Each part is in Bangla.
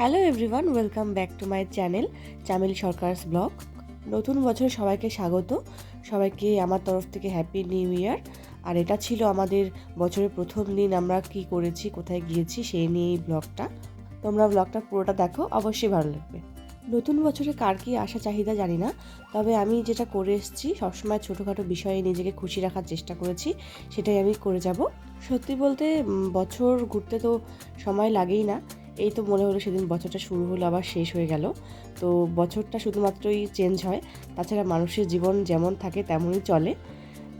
Hello everyone welcome back to my channel Chamil Sarkar's vlog নতুন বছর সবাইকে স্বাগত। সবাইকে আমার তরফ থেকে হ্যাপি নিউ ইয়ার আর এটা ছিল আমাদের বছরের প্রথম দিন, আমরা কি করেছি, কোথায় গিয়েছি, সেই নিয়ে এই ব্লগটা তোমরা ব্লগটা পুরোটা দেখো, অবশ্যই ভালো লাগবে। নতুন বছরে কার কী আশা, চাহিদা জানি না। তবে আমি যেটা করে এসেছি, সবসময় ছোটোখাটো বিষয়ে নিজেকে খুশি রাখার চেষ্টা করেছি, সেটাই আমি করে যাব। সত্যি বলতে বছর ঘুরতে তো সময় লাগেই না। এই তো মনে হলো সেদিন বছরটা শুরু হলো, আবার শেষ হয়ে গেল। তো বছরটা শুধুমাত্রই চেঞ্জ হয়, তাছাড়া মানুষের জীবন যেমন থাকে তেমনই চলে।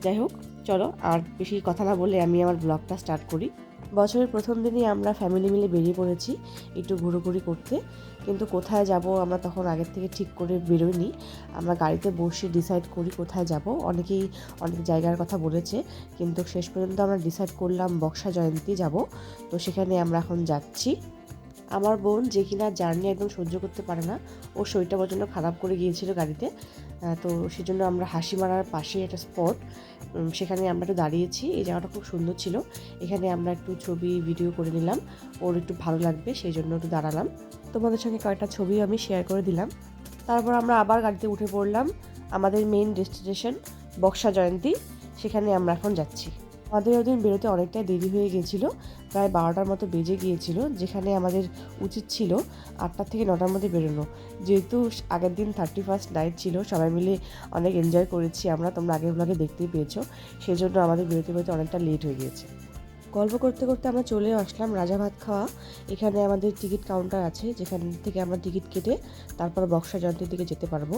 যাই হোক, চলো আর বেশি কথা না বলে আমি আমার ব্লগটা স্টার্ট করি। বছরের প্রথম দিনই আমরা ফ্যামিলি মিলে বেরিয়ে পড়েছি একটু ঘুরোঘুরি করতে। কিন্তু কোথায় যাব আমরা তখন আগের থেকে ঠিক করে বেরোইনি। আমরা গাড়িতে বসে ডিসাইড করি কোথায় যাব। অনেকেই অনেক জায়গার কথা বলেছে, কিন্তু শেষ পর্যন্ত আমরা ডিসাইড করলাম বক্সা জয়ন্তী যাব। তো সেখানে আমরা এখন যাচ্ছি। আমার বোন যে কিনা জার্নি একদম সহ্য করতে পারে না। ওর শরীরটা প্রচণ্ড খারাপ করে গিয়েছিল গাড়িতে। তো সেজন্য আমরা হাসি মারার পাশে একটা স্পট সেখানে আমরা একটু দাঁড়িয়েছি। এই জায়গাটা খুব সুন্দর ছিল। এখানে আমরা একটু ছবি ভিডিও করে নিলাম। ওর একটু ভালো লাগবে সেই জন্য একটু দাঁড়ালাম। তোমাদের সঙ্গে কয়েকটা ছবি আমি শেয়ার করে দিলাম। তারপর আমরা আবার গাড়িতে উঠে পড়লাম আমাদের মেন ডেস্টিনেশন বক্সা জয়ন্তী। সেখানে আমরা এখন যাচ্ছি। আমাদের ওদিন বেরোতে অনেকটাই দেরি হয়ে গিয়েছিল প্রায় বারোটার মতো বেজে গিয়েছিল, যেখানে আমাদের উচিত ছিল আটটা থেকে নটার মধ্যে বেরোনো। যেহেতু আগের দিন থার্টি ফার্স্ট নাইট ছিল, সবাই মিলে অনেক এনজয় করেছি আমরা, তোমরা আগের ব্লগে দেখতেই পেয়েছ, সেজন্য আমাদের বেরোতে বেরোতে অনেকটা লেট হয়ে গিয়েছে। গল্প করতে করতে আমরা চলে আসলাম রাজা ভাত খাওয়া। এখানে আমাদের টিকিট কাউন্টার আছে, যেখান থেকে আমরা টিকিট কেটে তারপর বক্সা জয়ন্তীর দিকে যেতে পারব।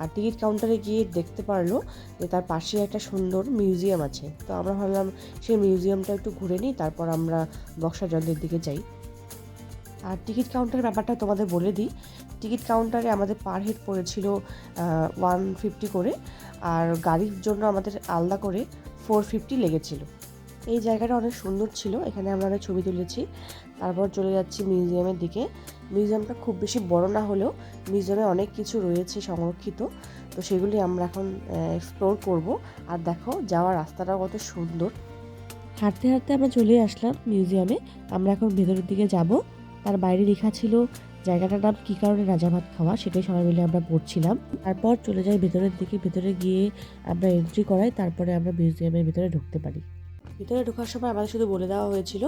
আর টিকিট কাউন্টারে গিয়ে দেখতে পারল যে তার পাশে একটা সুন্দর মিউজিয়াম আছে। তো আমরা ভাবলাম সেই মিউজিয়ামটা একটু ঘুরে নিই, তারপর আমরা বক্সা জয়ন্তীর দিকে যাই। আর টিকিট কাউন্টারের ব্যাপারটা তোমাদের বলে দিই। টিকিট কাউন্টারে আমাদের পার হেড পড়েছিল ওয়ান ফিফটি করে, আর গাড়ির জন্য আমাদের আলাদা করে ফোর ফিফটি লেগেছিল। এই জায়গাটা অনেক সুন্দর ছিল, এখানে আমরা অনেক ছবি তুলেছি। তারপর চলে যাচ্ছি মিউজিয়ামের দিকে। মিউজিয়ামটা খুব বেশি বড় না হলেও মিউজিয়ামে অনেক কিছু রয়েছে সংরক্ষিত। তো সেগুলি আমরা এখন এক্সপ্লোর করব। আর দেখো, যাওয়ার রাস্তাটাও কত সুন্দর। হাঁটতে হাঁটতে আমরা চলে আসলাম মিউজিয়ামে। আমরা এখন ভেতরের দিকে যাব। তার বাইরে লেখা ছিল জায়গাটার নাম কী কারণে রাজা ভাত খাওয়া, সেটাই সবাই মিলে আমরা পড়ছিলাম। তারপর চলে যাই ভেতরের দিকে। ভেতরে গিয়ে আমরা এন্ট্রি করাই, তারপরে আমরা মিউজিয়ামের ভিতরে ঢুকতে পারি। ভিতরে ঢোকার সময় আমাদের শুধু বলে দেওয়া হয়েছিল,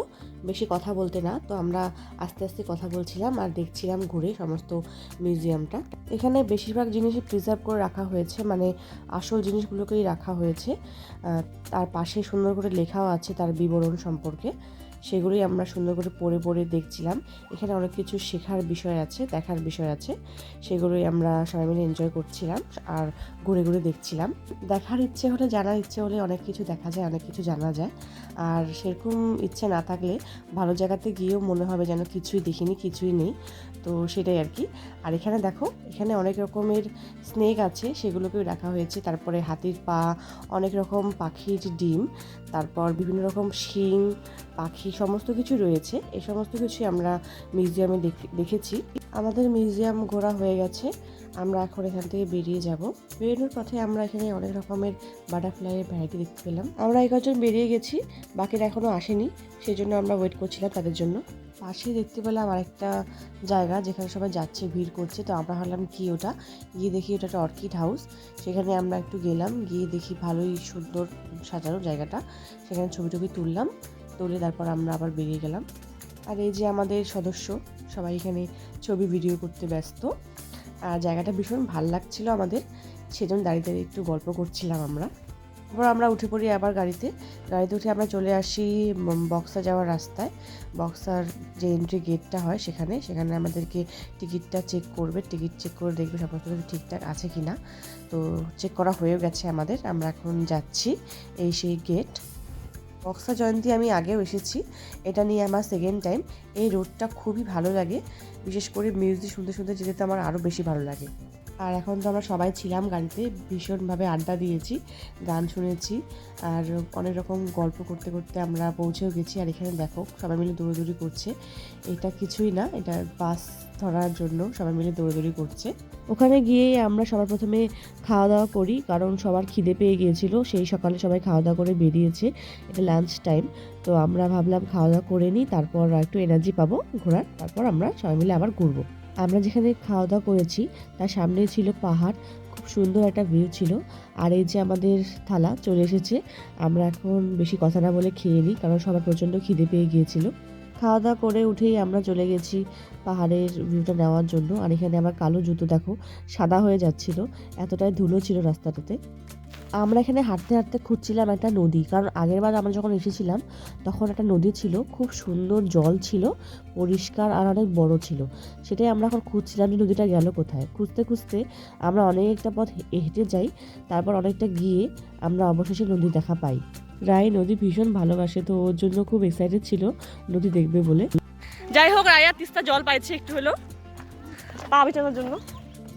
বেশি কথা বলতে না। তো আমরা আস্তে আস্তে কথা বলছিলাম আর দেখছিলাম ঘুরে সমস্ত মিউজিয়ামটা। এখানে বেশিরভাগ জিনিসই প্রিজার্ভ করে রাখা হয়েছে মানে আসল জিনিসগুলোকেই রাখা হয়েছে। তার পাশে সুন্দর করে লেখাও আছে তার বিবরণ সম্পর্কে। সেগুলোই আমরা সুন্দর করে পড়ে পড়ে দেখছিলাম। এখানে অনেক কিছু শেখার বিষয় আছে, দেখার বিষয় আছে। সেগুলোই আমরা সবাই মিলে এনজয় করছিলাম আর ঘুরে ঘুরে দেখছিলাম। দেখার ইচ্ছে হলে, জানার ইচ্ছে হলে অনেক কিছু দেখা যায়, অনেক কিছু জানা যায়। আর সেরকম ইচ্ছে না থাকলে ভালো জায়গাতে গিয়েও মনে হবে যেন কিছুই দেখিনি, কিছুই নেই। তো সেটাই আর কি। আর এখানে দেখো, এখানে অনেক রকমের স্নেক আছে, সেগুলোকেও রাখা হয়েছে। তারপরে হাতির পা, অনেক রকম পাখির ডিম, তারপর বিভিন্ন রকম শিং, পাখি সমস্ত কিছু রয়েছে। এই সমস্ত কিছুই আমরা মিউজিয়ামে দেখে- দেখেছি। আমাদের মিউজিয়াম ঘোরা হয়ে গেছে। আমরা এখন এখান থেকে বেরিয়ে যাব। বেরোনোর পথে আমরা এখানে অনেক রকমের বাটারফ্লাইয়ের ভ্যারাইটি দেখতে পেলাম। আমরা এই কজন বেরিয়ে গেছি বাকিরা এখনও আসেনি সেই জন্য আমরা ওয়েট করছিলাম তাদের জন্য। পাশেই দেখতে পেলাম আরেকটা জায়গা যেখানে সবাই যাচ্ছে, ভিড় করছে। তো আমরা ভাবলাম কি ওটা? গিয়ে দেখি ওটা একটা অর্কিড হাউস সেখানে আমরা একটু গেলাম, গিয়ে দেখি ভালোই সুন্দর সাজানো জায়গাটা। সেখানে ছবি টবি তুললাম, তুলে তারপর আমরা আবার বেরিয়ে গেলাম। আর এই যে আমাদের সদস্য, সবাই এখানে ছবি ভিডিও করতে ব্যস্ত। আর জায়গাটা ভীষণ ভালো লাগছিল আমাদের, সেজন্য দাঁড়িয়ে দাঁড়িয়ে একটু গল্প করছিলাম আমরা। তারপর আমরা উঠে পড়ি আবার গাড়িতে। গাড়িতে উঠে আমরা চলে আসি বক্সা যাওয়ার রাস্তায়। বক্সার যে এন্ট্রি গেটটা হয় সেখানে। সেখানে আমাদেরকে টিকিটটা চেক করবে। টিকিট চেক করে দেখবে সব কিছু ঠিকঠাক আছে কি না তো চেক করা হয়ে গেছে আমাদের। আমরা এখন যাচ্ছি এই সেই গেট বক্সা জয়ন্তী আমি আগেও এসেছি। এটা নিয়ে আমার সেকেন্ড টাইম এই রোডটা খুবই ভালো লাগে। বিশেষ করে মিউজিক শুনতে শুনতে যেতে আমার আরও বেশি ভালো লাগে। আর এখন তো আমরা সবাই ছিলাম গাড়িতে, ভীষণভাবে আড্ডা দিয়েছি, গান শুনেছি, আর অনেক রকম গল্প করতে করতে আমরা পৌঁছেও গেছি। আর এখানে দেখো, সবাই মিলে দৌড়াদৌড়ি করছে। এটা কিছুই না, এটা বাস ধরার জন্য সবাই মিলে দৌড়াদৌড়ি করছে। ওখানে গিয়ে আমরা সবার প্রথমে খাওয়া দাওয়া করি, কারণ সবার খিদে পেয়ে গিয়েছিল, সেই সকালে সবাই খাওয়া দাওয়া করে বেরিয়েছে। এটা লাঞ্চ টাইম তো আমরা ভাবলাম খাওয়া দাওয়া করে নিই, তারপর একটু এনার্জি পাবো ঘোরার, তারপর আমরা সবাই মিলে আবার ঘুরবো। আমরা যেখানে খাওয়া দাওয়া করেছি, তার সামনে ছিল পাহাড়, খুব সুন্দর একটা ভিউ ছিল। আর এই যে আমাদের থালা চলে এসেছে, আমরা এখন বেশি কথা না বলে খেয়ে নিই, কারণ সবার প্রচণ্ড খিদে পেয়ে গিয়েছিল। খাওয়া দাওয়া করে উঠেই আমরা চলে গেছি পাহাড়ের ভিউটা নেওয়ার জন্য। আর এখানে আমার কালো জুতো দেখো, সাদা হয়ে যাচ্ছিল, এতটাই ধুলো ছিল রাস্তাটাতে। আমরা এখানে হাঁটতে হাঁটতে খুঁজছিলাম একটা নদী। কারণ আগের বার আমরা যখন এসেছিলাম তখন একটা নদী ছিল খুব সুন্দর জল ছিল পরিষ্কার আর অনেক বড় ছিল। সেটাই আমরা এখন খুঁজছিলাম যে নদীটা গেল কোথায়। খুঁজতে খুঁজতে আমরা অনেকটা পথ হেঁটে যাই তারপর অনেকটা গিয়ে আমরা অবশেষে নদী দেখা পাই। রায় নদী ভীষণ ভালোবাসে তো ওর জন্য খুব এক্সাইটেড ছিল নদী দেখবে বলে। যাই হোক রায়া তিস্তা জল পাইছে একটু হলো পা বিছানোর জন্য।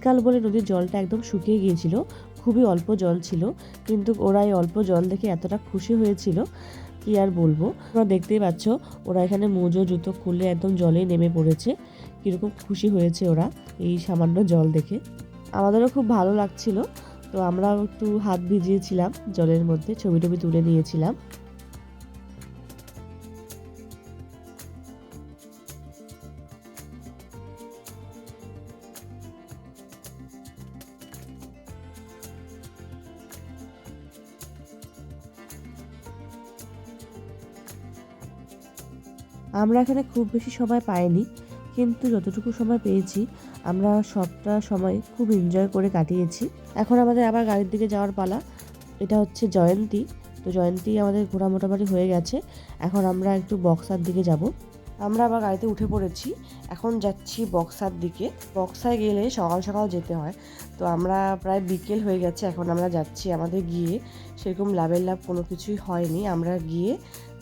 কাল বলে নদীর জলটা একদম শুকিয়ে গিয়েছিল। খুবই অল্প জল ছিল, কিন্তু ওরা এই অল্প জল দেখে এতটা খুশি হয়েছিল, কি আর বলব? তোমরা দেখতেই পাচ্ছ, ওরা এখানে মোজো, জুতো খুলে একদম জলেই নেমে পড়েছে। কীরকম খুশি হয়েছে ওরা এই সামান্য জল দেখে। আমাদেরও খুব ভালো লাগছিল, তো আমরা একটু হাত ভিজিয়েছিলাম জলের মধ্যে, ছবি টবি তুলে নিয়েছিলাম। আমরা এখানে খুব বেশি সময় পাইনি, কিন্তু যতটুকু সময় পেয়েছি, আমরা সবটা সময় খুব এনজয় করে কাটিয়েছি। এখন আমাদের আবার গাড়ির দিকে যাওয়ার পালা, এটা হচ্ছে জয়ন্তী। তো জয়ন্তী আমাদের ঘোরা মোটামুটি হয়ে গেছে, এখন আমরা একটু বক্সার দিকে যাব। আমরা আবার গাড়িতে উঠে পড়েছি, এখন যাচ্ছি বক্সার দিকে। বক্সায় গেলে সকাল সকাল যেতে হয়, তো আমরা প্রায় বিকেল হয়ে গেছে, এখন আমরা যাচ্ছি আমাদের গিয়ে। সেরকম লাভের লাভ কোনো কিছুই হয়নি, আমরা গিয়ে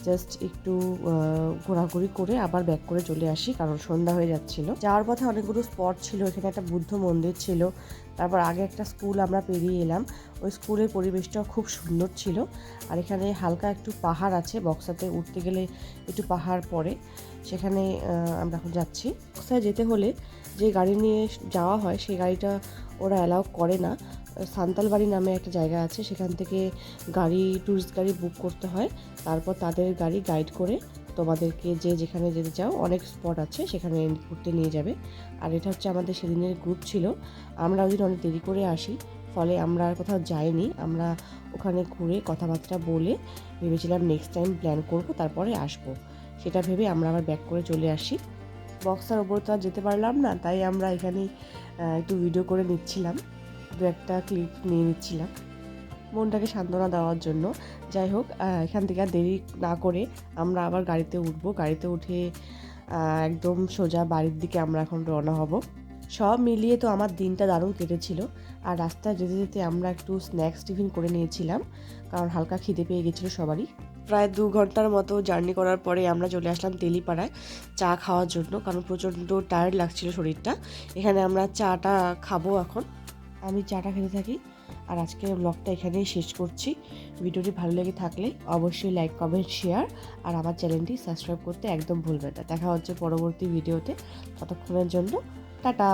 জাস্ট একটু ঘোরাঘুরি করে আবার ব্যাক করে চলে আসি, কারণ সন্ধ্যা হয়ে যাচ্ছিল। যাওয়ার পথে অনেকগুলো স্পট ছিল এখানে একটা বুদ্ধ মন্দির ছিল। তারপর আগে একটা স্কুল আমরা পেরিয়ে এলাম। ওই স্কুলের পরিবেশটাও খুব সুন্দর ছিল। আর এখানে হালকা একটু পাহাড় আছে বক্সাতে উঠতে গেলে একটু পাহাড় পড়ে। সেখানে আমরা এখন যাচ্ছি। বক্সায় যেতে হলে যে গাড়ি নিয়ে যাওয়া হয় সেই গাড়িটা ওরা অ্যালাউ করে না। সান্তালবাড়ি নামে একটা জায়গা আছে, সেখান থেকে গাড়ি ট্যুরিস্ট গাড়ি বুক করতে হয়। তারপর তাদের গাড়ি গাইড করে তোমাদেরকে যে যেখানে যেতে চাও, অনেক স্পট আছে, সেখানে ঘুরতে নিয়ে যাবে। আর এটা হচ্ছে আমাদের সেদিনের গ্রুপ ছিল। আমরা ওই দিন অনেক দেরি করে আসি, ফলে আমরা আর কোথাও যাইনি। আমরা ওখানে ঘুরে কথাবার্তা বলে ভেবেছিলাম নেক্সট টাইম প্ল্যান করব, তারপরে আসব। সেটা ভেবে আমরা আবার ব্যাক করে চলে আসি। বক্সার ওপর তো আর যেতে পারলাম না, তাই আমরা এখানেই একটু ভিডিও করে নিচ্ছিলাম। দু একটা ক্লিপ নিয়ে নিচ্ছিলাম। মনটাকে সান্ত্বনা দেওয়ার জন্য। যাই হোক এখান থেকে আর দেরি না করে আমরা আবার গাড়িতে উঠবো। গাড়িতে উঠে একদম সোজা বাড়ির দিকে আমরা এখন রওনা হব। সব মিলিয়ে তো আমার দিনটা দারুণ কেটেছিল। আর রাস্তায় যেতে যেতে আমরা একটু স্ন্যাক্স টিফিন করে নিয়েছিলাম। কারণ হালকা খিদে পেয়ে গেছিল সবারই। প্রায় দু ঘণ্টার মতো জার্নি করার পরে আমরা চলে আসলাম তেলিপাড়ায় চা খাওয়ার জন্য। কারণ প্রচণ্ড টায়ার্ড লাগছিল শরীরটা। এখানে আমরা চাটা খাব এখন। আমি চাটা খেতে থাকি। আর আজকের ব্লগটা এখানেই শেষ করছি। ভিডিওটি ভালো লেগে থাকলে অবশ্যই লাইক কমেন্ট শেয়ার আর আমার চ্যানেলটি সাবস্ক্রাইব করতে একদম ভুলবেন না। দেখা হচ্ছে পরবর্তী ভিডিওতে। ততক্ষণের জন্য টাটা।